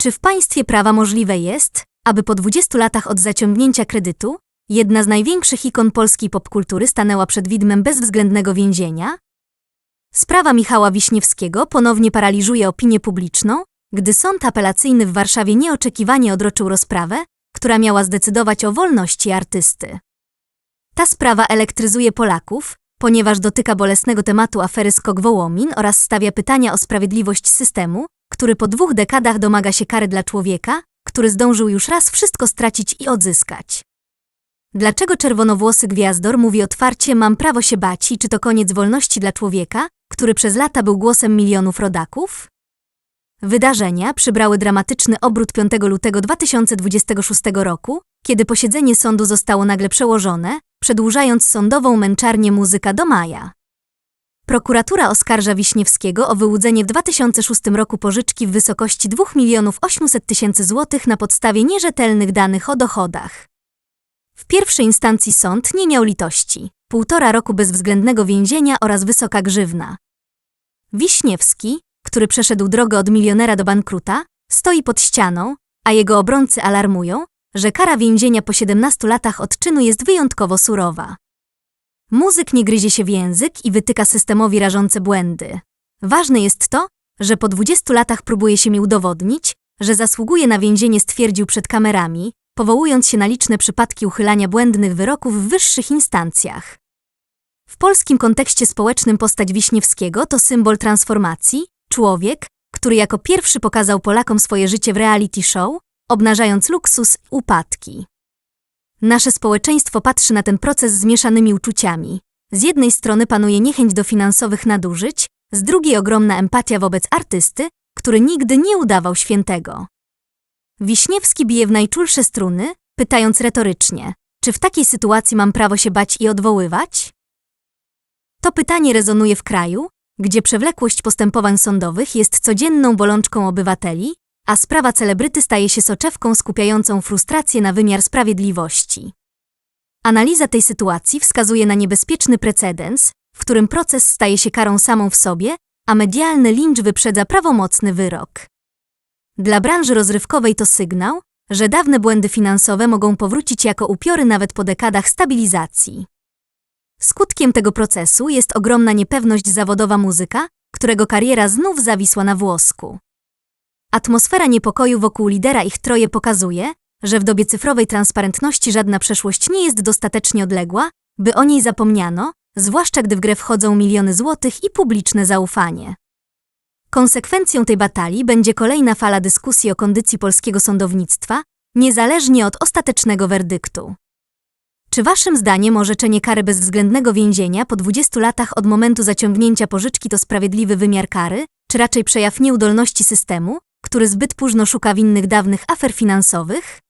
Czy w państwie prawa możliwe jest, aby po 20 latach od zaciągnięcia kredytu jedna z największych ikon polskiej popkultury stanęła przed widmem bezwzględnego więzienia? Sprawa Michała Wiśniewskiego ponownie paraliżuje opinię publiczną, gdy sąd apelacyjny w Warszawie nieoczekiwanie odroczył rozprawę, która miała zdecydować o wolności artysty. Ta sprawa elektryzuje Polaków, ponieważ dotyka bolesnego tematu afery Skok Wołomin oraz stawia pytania o sprawiedliwość systemu, który po dwóch dekadach domaga się kary dla człowieka, który zdążył już raz wszystko stracić i odzyskać. Dlaczego czerwonowłosy gwiazdor mówi otwarcie mam prawo się bać i czy to koniec wolności dla człowieka, który przez lata był głosem milionów rodaków? Wydarzenia przybrały dramatyczny obrót 5 lutego 2026 roku, kiedy posiedzenie sądu zostało nagle przełożone, przedłużając sądową męczarnię muzyka do maja. Prokuratura oskarża Wiśniewskiego o wyłudzenie w 2006 roku pożyczki w wysokości 2 milionów 800 tysięcy złotych na podstawie nierzetelnych danych o dochodach. W pierwszej instancji sąd nie miał litości. Półtora roku bezwzględnego więzienia oraz wysoka grzywna. Wiśniewski, który przeszedł drogę od milionera do bankruta, stoi pod ścianą, a jego obrońcy alarmują, że kara więzienia po 17 latach odczynu jest wyjątkowo surowa. Muzyk nie gryzie się w język i wytyka systemowi rażące błędy. Ważne jest to, że po 20 latach próbuje się mi udowodnić, że zasługuje na więzienie stwierdził przed kamerami, powołując się na liczne przypadki uchylania błędnych wyroków w wyższych instancjach. W polskim kontekście społecznym postać Wiśniewskiego to symbol transformacji, człowiek, który jako pierwszy pokazał Polakom swoje życie w reality show, obnażając luksus upadki. Nasze społeczeństwo patrzy na ten proces z mieszanymi uczuciami. Z jednej strony panuje niechęć do finansowych nadużyć, z drugiej ogromna empatia wobec artysty, który nigdy nie udawał świętego. Wiśniewski bije w najczulsze struny, pytając retorycznie, czy w takiej sytuacji mam prawo się bać i odwoływać? To pytanie rezonuje w kraju, gdzie przewlekłość postępowań sądowych jest codzienną bolączką obywateli, a sprawa celebryty staje się soczewką skupiającą frustrację na wymiar sprawiedliwości. Analiza tej sytuacji wskazuje na niebezpieczny precedens, w którym proces staje się karą samą w sobie, a medialny lincz wyprzedza prawomocny wyrok. Dla branży rozrywkowej to sygnał, że dawne błędy finansowe mogą powrócić jako upiory nawet po dekadach stabilizacji. Skutkiem tego procesu jest ogromna niepewność zawodowa muzyka, którego kariera znów zawisła na włosku. Atmosfera niepokoju wokół lidera ich troje pokazuje, że w dobie cyfrowej transparentności żadna przeszłość nie jest dostatecznie odległa, by o niej zapomniano, zwłaszcza gdy w grę wchodzą miliony złotych i publiczne zaufanie. Konsekwencją tej batalii będzie kolejna fala dyskusji o kondycji polskiego sądownictwa, niezależnie od ostatecznego werdyktu. Czy waszym zdaniem orzeczenie kary bezwzględnego więzienia po 20 latach od momentu zaciągnięcia pożyczki to sprawiedliwy wymiar kary, czy raczej przejaw nieudolności systemu, który zbyt późno szuka winnych dawnych afer finansowych?